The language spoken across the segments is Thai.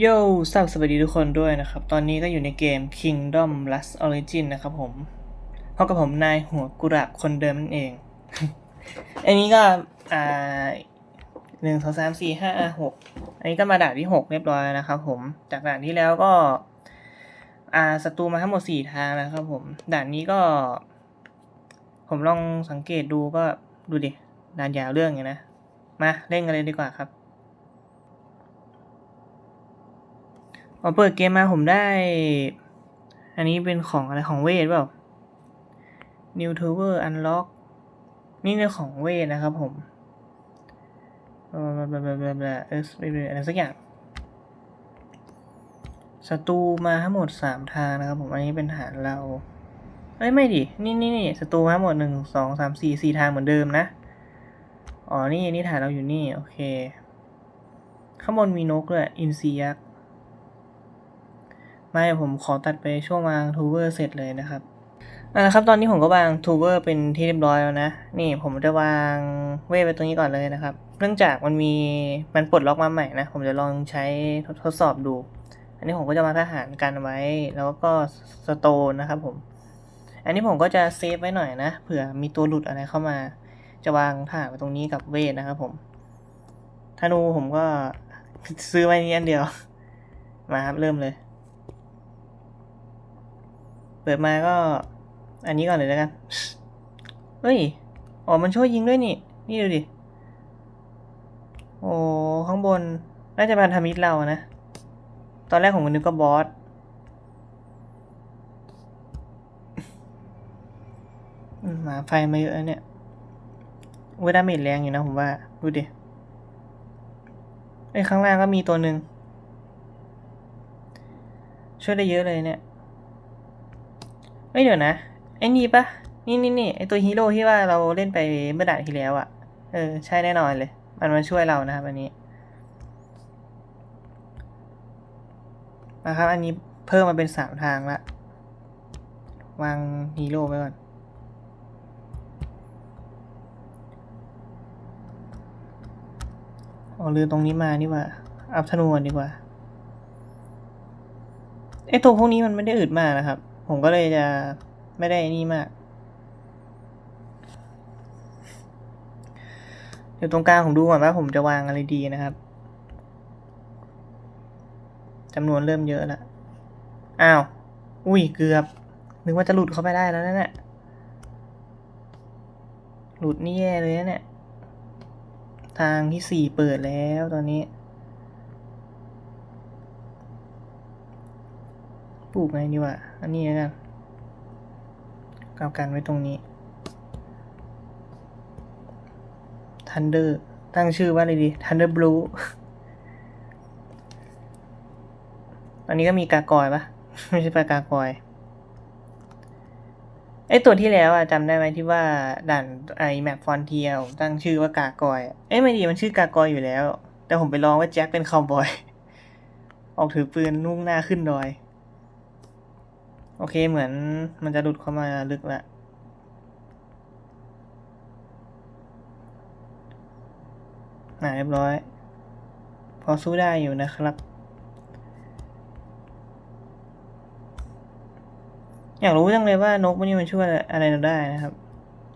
โย่สวัสดีทุกคนด้วยนะครับ ตอนนี้ก็อยู่ในเกม Kingdom Last Origin นะครับผมพบกับผมนายหัวกุระคนเดิมนั่นเอง อันนี้ก็ อ่าหนึ่งสองสามสี่ห้าหกอันนี้ก็มาด่านที่หกเรียบร้อยนะครับผม จากด่านที่แล้วก็ อ่าศัตรูมาทั้งหมดสี่ทางนะครับผม ด่านนี้ก็ ผมลองสังเกตดูก็ดูดิ ด่านยาวเรื่องอย่างนะ มาเล่นกันเลยดีกว่าครับ พอเปิดเกมมาผมได้ อันนี้เป็นของอะไรของเวทเปล่า New Tower Unlock นี่เป็นของเวทนะครับผมเออแบบแบบแบบแบบเอออะไรสักอย่างศัตรูมาทั้งหมดสามทางนะครับผมอันนี้เป็นฐานเราเอ้ยไม่ดิ นี่นี่นี่ศัตรูมาทั้งหมดหนึ่งสองสามสี่สี่ทางเหมือนเดิมนะ อ๋อนี่นี่ฐานเราอยู่นี่ โอเค ข้างบนมีนกด้วยอินซียักษ์ ไม่ผมขอตัดไปช่วงวางทูเวอร์เสร็จเลยนะครับอ่าครับตอนนี้ผมก็วางทูเวอร์เป็นที่เรียบร้อยแล้วนะ นี่ผมจะวางเวทไปตรงนี้ก่อนเลยนะครับ เนื่องจากมันมีมันปลดล็อกมาใหม่นะ ผมจะลองใช้ทดทดสอบดู อันนี้ผมก็จะวางทหารกันไว้ แล้วก็สโตนนะครับผม อันนี้ผมก็จะเซฟไว้หน่อยนะ เผื่อมีตัวหลุดอะไรเข้ามา จะวางทหารไว้ตรงนี้กับเวทนะครับผมธนูผมก็ซื้อไว้นี้อันเดียว มาครับเริ่มเลย เปิดมาก็อันนี้ก่อนเลยแล้วกัน เฮ้ย อ๋อ มันช่วยยิงด้วยนี่ นี่ดูดิ โอ้ ข้างบน น่าจะพันธมิตรเรานะ ตอนแรกผมก็นึกก็บอสมหมาไฟมาเยอะเนี่ยเวดาเมจแรงอยู่นะผมว่า ดูดิ ไอ้ข้างล่างก็มีตัวหนึ่งช่วยได้เยอะเลยเนี่ย ไม่เดี๋ยวนะ ไอ้นี่ปะนี่นี่นี่ไอตัวฮีโร่ที่ว่าเราเล่นไปเมื่อด่านที่แล้วอะ่ะ เออ ใช่แน่นอนเลย มันมาช่วยเรานะครับอันนี้นะครับ อันนี้เพิ่มมาเป็นสามทางละวางฮีโร่ไว้ก่อน อ๋อลืมตรงนี้มานี่ว่า อัพธนูก่อนดีกว่าไอตัวพวกนี้มันไม่ได้อึดมากนะครับ ผมก็เลยจะไม่ได้นี่มาก เดี๋ยวตรงกลางผมดูก่อนว่าผมจะวางอะไรดีนะครับจำนวนเริ่มเยอะแล้วอ้าว อุ้ยเกือบ นึกว่าจะหลุดเข้าไปได้แล้วนั่นแหละหลุดนี่แย่เลยนะเนี่ย ทางที่สี่เปิดแล้วตอนนี้ ปลูกไงดีวะ อันนี้กันกากันไว้ตรงนี้ Thunder ตั้งชื่อว่าอะไรดี Thunder Blue ตอนนี้ก็มีกากอยปะไม่ใช่ปลากากอยไอตัวที่แล้วอะจำได้ไหมที่ว่าด่านไอแมปฟอนเทียตั้งชื่อว่ากากอยเอ้ยไม่ดีมันชื่อกากอยอยู่แล้ว แต่ผมไปลองว่าแจ็คเป็นคาวบอย ออกถือปืนนุ่งหน้าขึ้นดอย โอเคเหมือนมันจะหลุดเข้ามาลึกละอ่าเรียบร้อย พอสู้ได้อยู่นะครับ อยากรู้จังเลยว่านกพวกนี้มันช่วยอะไรเราได้นะครับ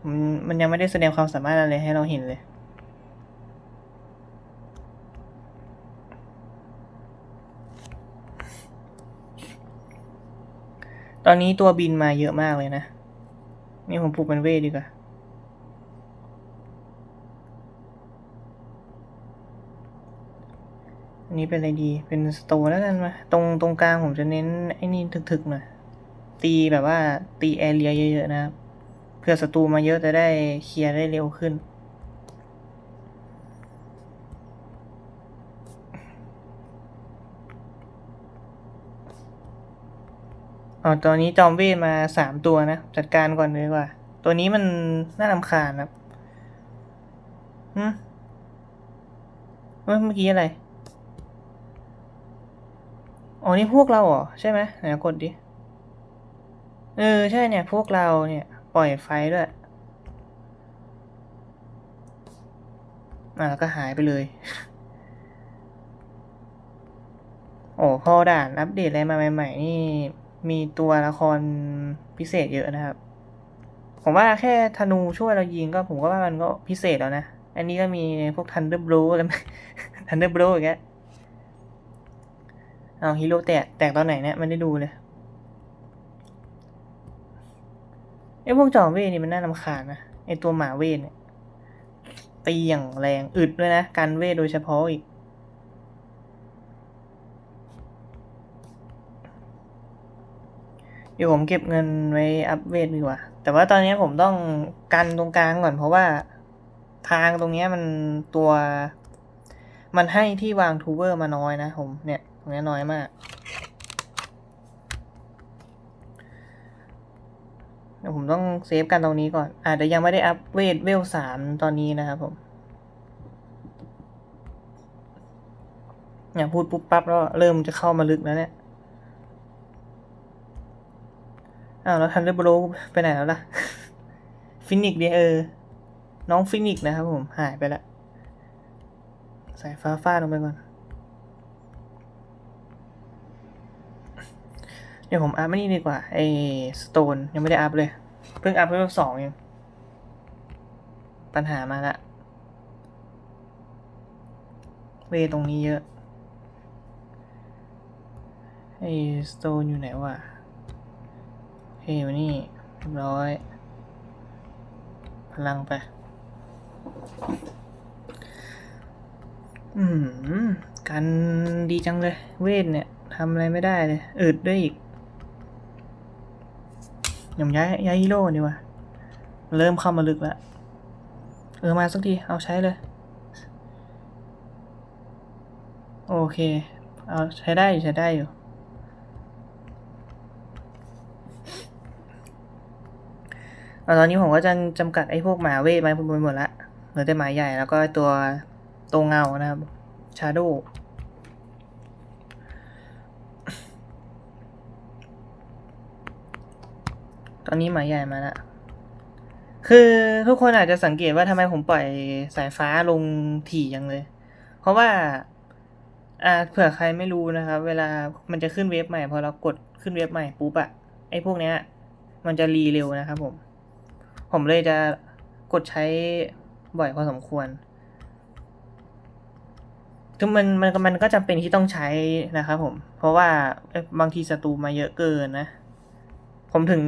มันมันยังไม่ได้แสดงความสามารถอะไรให้เราเห็นเลย อนนี้ตัวบินมาเยอะมากเลยนะ นี่ผมปลูกเป็นเวทดีกว่า อันนี้เป็นอะไรดี เป็นสโตแล้วกันมา ตรงตรงกลางผมจะเน้นไอ้นี่ถึกๆหน่อย ตีแบบว่าตีแอเรียเยอะๆนะครับ เพื่อศัตรูมาเยอะจะได้เคลียร์ได้เร็วขึ้น อ๋อตอนนี้จอมเวทมาสามตัวนะ จัดการก่อนเลยดีกว่า ตัวนี้มันน่ารำคาญครับหืมเฮ้ยเมื่อกี้อะไร อ๋อ นี่พวกเราเหรอ ใช่ไหมไหนกดดิ เออ ใช่เนี่ย พวกเราเนี่ย ปล่อยไฟด้วยอ่าแล้วก็หายไปเลย โอ้พอด่านอัปเดตอะไรมาใหม่ ๆ นี่ มีตัวละครพิเศษเยอะนะครับ ผมว่าแค่ธนูช่วยเรายิงก็ผมก็ว่ามันก็พิเศษแล้วนะ อันนี้ก็มีพวก Thunder Blow อะไร Thunder Blow อย่างเงี้ยเอาฮีโร่แตกแตกตอนไหนเนี่ยไม่ได้ดูเลยไอ้พวกจอมเวทนี่มันน่ารำคาญนะไอ้ตัวหมาเวทเนี่ยตีอย่างแรงอึดด้วยนะการเวทโดยเฉพาะอีก ดี๋ยวผมเก็บเงินไว้อัพเวทดีกว่า แต่ว่าตอนนี้ผมต้องกันตรงกลางก่อนเพราะว่าทางตรงนี้มันตัว มันให้ที่วางทูเบอร์มาน้อยนะผมเนี่ยตรงนี้น้อยมากเดี๋ยวผมต้องเซฟกันตรงนี้ก่อน อาจจะยังไม่ได้อัพเวทเวลสามตอนนี้นะครับผมอย่าพูดปุ๊บปั๊บแล้วเริ่มจะเข้ามาลึกแล้วเนี่ย อ้าวแล้วทันเดอร์บลูไปไหนแล้วล่ะ ฟินิกเดียเออ น้องฟินิกนะครับผม หายไปละใส่ฟ้าฟาดลงไปก่อน เดี๋ยวผมอัพไม่นี่ดีกว่า ไอ้สโตนยังไม่ได้อัพเลย เพิ่งอัพไปสองเองปัญหามาละเวตรงนี้เยอะ ไอ้สโตนอยู่ไหนวะ ควันนี้เรียบร้อย พลังไป อืม กันดีจังเลย เวทเนี่ยทำอะไรไม่ได้เลยอึดด้วยอีกยมย้ายย้ายฮีโร่ดีกว่า เริ่มเข้ามาลึกแล้ว เออ มาสักที เอาใช้เลย โอเค เอาใช้ได้อยู่ใช้ได้อยู่ เอา ตอนนี้ผมก็จะจำกัดไอ้พวกหมาเวทไว้ไปหมดละเหลือแต่หมาใหญ่แล้วก็ตัวตัวเงานะครับชาโดตอนนี้หมาใหญ่มาละคือทุกคนอาจจะสังเกตว่าทำไมผมปล่อยสายฟ้าลงถี่ยังเลย เพราะว่าอ่าเผื่อใครไม่รู้นะครับ เวลามันจะขึ้นเว็บใหม่พอเรากดขึ้นเว็บใหม่ปุ๊บอะไอ้พวกเนี้ย มันจะรีเร็วนะครับผม ผมเลยจะกดใช้บ่อยพอสมควรถึงมันมันมันก็จำเป็นที่ต้องใช้นะครับผม เพราะว่าบางทีศัตรูมาเยอะเกินนะ ผมถึง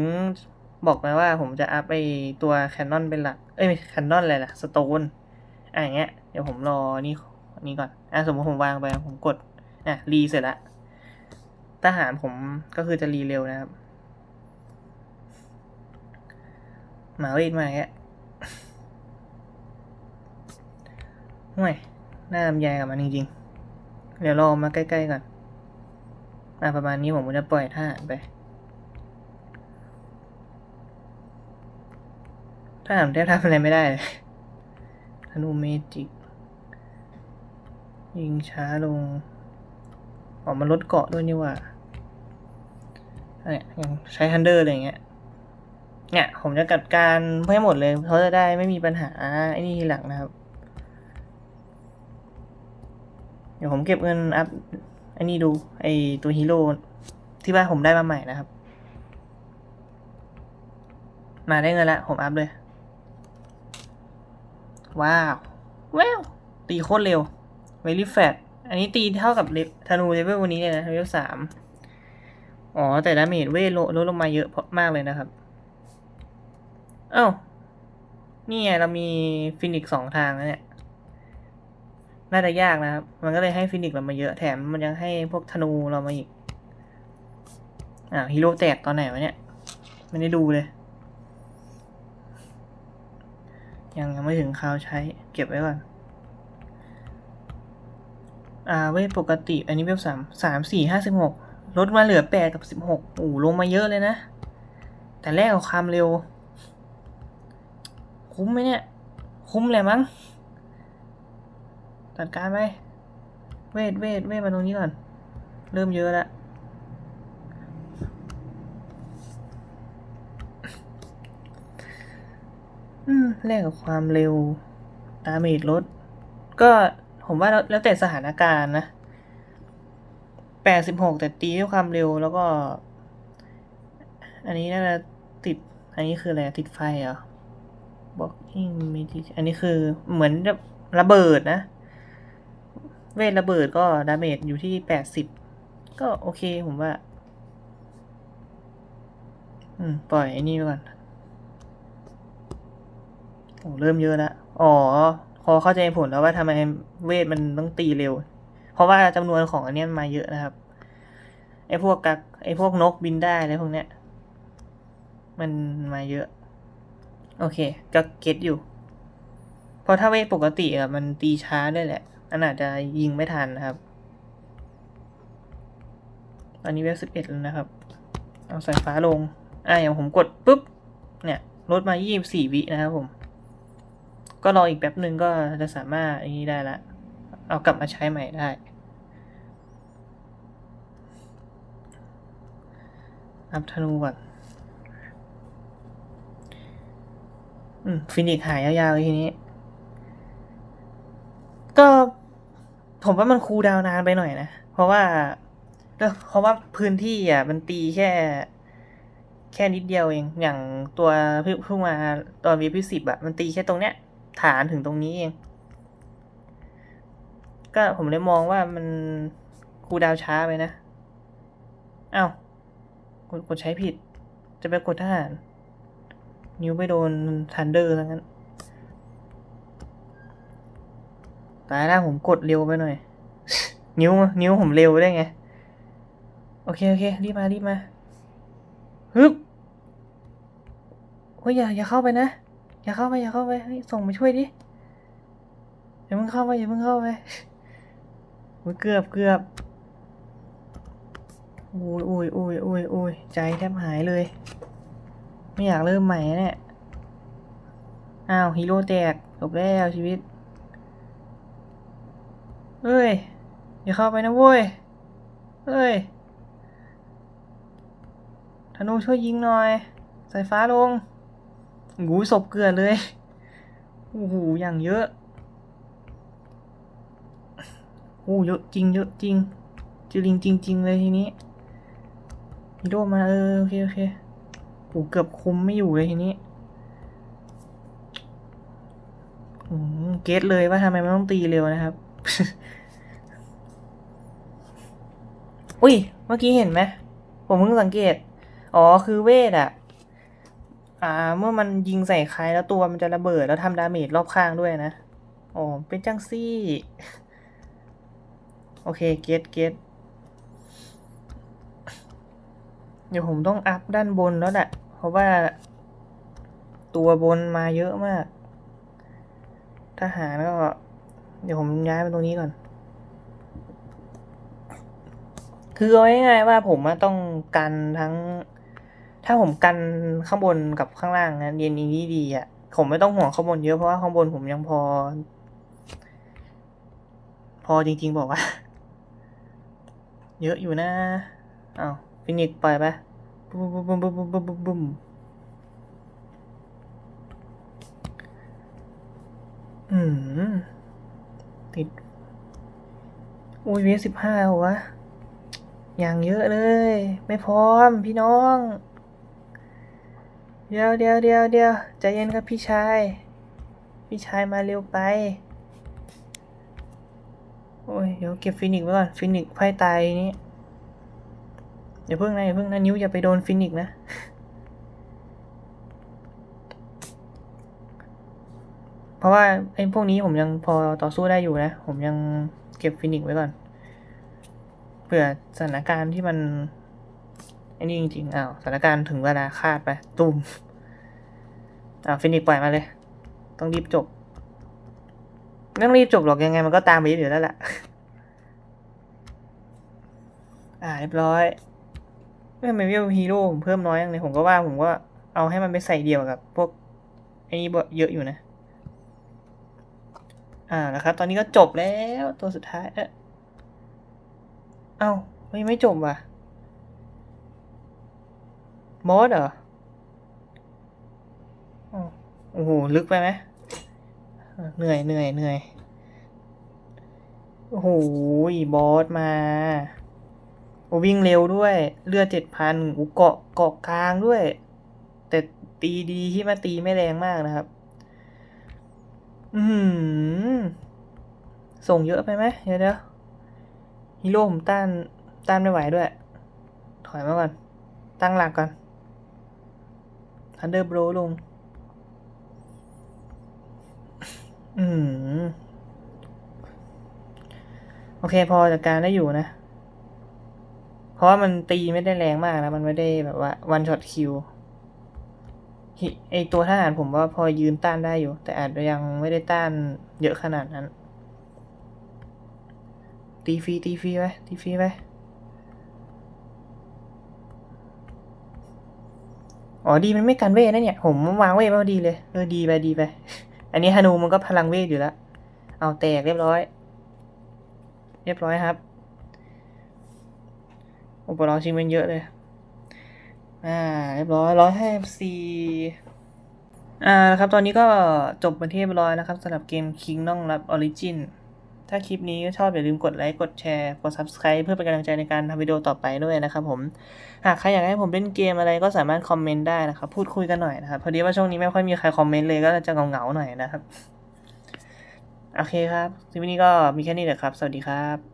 บอกไปว่าผมจะอัพไอตัวแคนนอนเป็นหลัก เอ้ยแคนนอนอะไรล่ะ สโตนอะอย่างเงี้ย เดี๋ยวผมรอนี่นี่ก่อน อะสมมติผมวางไป ผมกด อะ รีเสร็จละทหารผมก็คือจะรีเร็วนะครับ หมาเวทมาแกห่วยน่าลำไยกับมันจริงๆ เดี๋ยวรอมาใกล้ๆก่อนอะประมาณนี้ผมก็จะปล่อยท่าไปถ้าหารแทบทำอะไรไม่ได้เลยธนูเมจิก ยิงช้าลง ออกมาลดเกาะด้วยนี่ว่าเนี่ยอย่างใช้ทันเดอร์อะไรเงี้ย เนี่ยผมจะจัดการให้หมดเลยเขาจะได้ไม่มีปัญหาไอ้นี่ทีหลังนะครับ เดี๋ยวผมเก็บเงินอัพไอ้นี่ดู ไอ้ตัวฮีโร่ที่ว่าผมได้มาใหม่นะครับ มาได้เงินละผมอัพเลย ว้าวว้าวตีโคตรเร็วเวลิแฟตอันนี้ตีเท่ากับเลฟธนูเลเวลวันนี้เลยนะเลเวลสามอ๋อ แต่ดาเมจเวทลดลงมาเยอะมากเลยนะครับ เอ้า นี่ไงเรามีฟินิกสองทางแล้วเนี่ย น่าจะยากนะครับ มันก็เลยให้ฟินิกเรามาเยอะ แถมมันยังให้พวกธนูเรามาอีกอ่าวฮีโร่แตกตอนไหนวะเนี่ย ไม่ได้ดูเลย ยังยังไม่ถึงคราวใช้ เก็บไว้ก่อน อ่าเวทปกติ อันนี้เวลสามสามสี่ห้าสิบหกลดมาเหลือแปดกับสิบหกโอ้ลงมาเยอะเลยนะ แต่แรกกับความเร็ว คุ้มไหมเนี่ย คุ้มเลยมั้งจัดการไปเวทเวทเวทมาตรงนี้ก่อน เริ่มเยอะแล้วอืมแลกกับความเร็วดาเมจลด ก็ผมว่าแล้วแล้วแต่สถานการณ์นะแปดสิบหกแต่ตีด้วยความเร็วแล้วก็ อันนี้น่าจะติด อันนี้คืออะไรติดไฟเหรอ บอกอิงมีที่อันนี้คือเหมือนจะระเบิดนะ เวทระเบิดก็ดาเมจอยู่ที่แปดสิบก็โอเคผมว่า อืม ปล่อยไอ้นี่ไปก่อนโอ้เริ่มเยอะแล้วอ๋อ พอเข้าใจผลแล้วว่าทำไมเวทมันต้องตีเร็ว เพราะว่าจำนวนของอันเนี้ยมาเยอะนะครับไอ้พวกกักไอ้พวกนกบินได้อะไรพวกเนี้ย มันมาเยอะ โอเค ก็เก็ตอยู่ เพราะถ้าเวทปกติอะมันตีช้าด้วยแหละ อันอาจจะยิงไม่ทันนะครับ ตอนนี้เวฟสิบเอ็ดแล้วนะครับ เอาสายฟ้าลง อ่าอย่างผมกดปุ๊บ เนี่ยลดมา24วินะครับผม ก็รออีกแป๊บหนึ่งก็จะสามารถอันนี้ได้ละ เอากลับมาใช้ใหม่ได้อัพธนูก่อน อืม ฟินิกหายยาวๆเลยทีนี้ ก็ผมว่ามันคูลดาวนานไปหน่อยนะ เพราะว่าเพราะว่าพื้นที่อะ มันตีแค่ แค่นิดเดียวเอง อย่างตัวเพิ่งเพิ่งมาตอนวีพีสิบอะ มันตีแค่ตรงเนี้ย ฐานถึงตรงนี้เอง ก็ผมเลยมองว่ามันคูดาวช้าไปนะ เอ้ากดใช้ผิด จะไปกดทหาร นิ้วไปโดนทันเดอร์ทั้งนั้น ตายแล้วผมกดเร็วไปหน่อย นิ้ว นิ้วผมเร็วได้ไง โอเค โอเค รีบมา รีบมาฮึบเฮ้ยอย่า อย่าเข้าไปนะ อย่าเข้าไป อย่าเข้าไปเฮ้ยส่งมาช่วยดิ อย่าเพิ่งเข้าไป อย่าเพิ่งเข้าไปเกือบเกือบโอ้ยโอ้ยโอ้ยโอ้ยโอ้ยใจแทบหายเลย ไม่อยากเริ่มใหม่เนี่ยอ้าวฮีโร่แตกจบแล้วชีวิตเฮ้ย อย่าเข้าไปนะเว้ยเฮ้ยธนูช่วยยิงหน่อยสายฟ้าลงหูศพเกลือเลยโอ้โหอย่างเยอะโอ้เยอะจริงเยอะจริงจริงจริงจริงเลยทีนี้ฮีโร่มาเออโอเคโอเค โอ้เกือบคุมไม่อยู่เลยทีนี้เกตเลยว่าทำไมมันต้องตีเร็วนะครับ อุ้ย เมื่อกี้เห็นไหม ผมเพิ่งสังเกต อ๋อ คือเวทอะอ่า เมื่อมันยิงใส่ใครแล้วตัวมันจะระเบิดแล้วทำดาเมจรอบข้างด้วยนะ อ๋อ เป็นจังซี่ โอเค เกตเกต เดี๋ยวผมต้องอัพด้านบนแล้วแหละ เพราะว่า ตัวบนมาเยอะมาก ทหารก็ เดี๋ยวผมย้ายไปตรงนี้ก่อน คือเอาง่ายๆว่าผมต้องกันทั้ง ถ้าผมกันข้างบนกับข้างล่างนะเรียนนี้ดีอะผมไม่ต้องห่วงข้างบนเยอะเพราะว่าข้างบนผมยังพอ พอจริงๆบอกว่า เยอะอยู่นะอ้าว ฟินิกปล่อยไปบุ้มบุ้มบุ้มบุ้มบุ้มบุ้มบุ้มบุ๊มติดอุ้ยเวสิบห้าหรวะ อย่างเยอะเลย ไม่พร้อมพี่น้อง เดียวเดียวเดียวเดียวใจเย็นครับพี่ชาย พี่ชายมาเร็วไป โอ้ย เดี๋ยวเก็บฟินิกไว้ก่อน ฟินิกไพ่ตายนี้ อย่าเพิ่งนะอย่าเพิ่งนะนิ้วอย่าไปโดนฟินิกนะ เพราะว่าไอ้พวกนี้ผมยังพอต่อสู้ได้อยู่นะ ผมยังเก็บฟินิกไว้ก่อนเผื่อสถานการณ์ที่มันไอ้นี่จริงๆอ้าวสถานการณ์ถึงเวลาคาดไปตุ้มอ้าวฟินิกปล่อยมาเลย ต้องรีบจบไม่ต้องรีบจบหรอกยังไงมันก็ตามไปอยู่แล้วแหละอ่าเรียบร้อย ไม่ทำไมเวลฮีโร่ผมเพิ่มน้อยอย่างเลยผมก็ว่าผมก็เอาให้มันไปใส่เดียวกับ พวกไอ้นี่เยอะอยู่นะ อ่านะครับ ตอนนี้ก็จบแล้วตัวสุดท้าย เอ๊ะเอ้าไม่ไม่จบว่ะมอสเหรอโอ้โห ลึกไปไหมเหนื่อยเหนื่อยเหนื่อย โอ้โห บอสมา วิ่งเร็วด้วย เลือดเจ็ดพันอูเกาะเกาะกลางด้วย แต่ตีดีที่มาตีไม่แรงมากนะครับ อือหือส่งเยอะไปไหมเดี๋ยวเดี๋ยวฮีโร่ผมต้านต้านไม่ไหวด้วย ถอยมาก่อน ตั้งหลักก่อนทันเดอร์โบรลง อืม โอเคพอจัดการได้อยู่นะ ราะว่ามันตีไม่ได้แรงมากนะมันไม่ได้แบบว่าวันช็อตคิวไอตัวทหารผมว่าพอยืนต้านได้อยู่ แต่อาจจะยังไม่ได้ต้านเยอะขนาดนั้น ตีฟรีตีฟรีไปตีฟรีไปอ๋อดีมันไม่กันเวทนะเนี่ย ผมวางเวทมาพอดีเลยเออดีไปดีไป อันนี้ฮานูมันก็พลังเวทอยู่แล้ว เอาแตกเรียบร้อย เรียบร้อยครับ อุปกรณ์ชิ้นมันเยอะเลย อ่า เรียบร้อยร้อยห้าสี่อ่าครับ ตอนนี้ก็จบบันที่เรียบร้อยนะครับสำหรับเกม Kingdom Lab Origin ถ้าคลิปนี้ชอบอย่าลืมกดไลค์ กดแชร์ กด Subscribe เพื่อเป็นกำลังใจในการทำวิดีโอต่อไปด้วยนะครับผม หากใครอยากให้ผมเล่นเกมอะไรก็สามารถคอมเมนต์ได้นะครับ พูดคุยกันหน่อยนะครับ พอดีว่าช่วงนี้ไม่ค่อยมีใครคอมเมนต์เลยก็จะเหงาๆหน่อยนะครับ โอเคครับคลิปนี้ก็มีแค่นี้แหละครับ สวัสดีครับ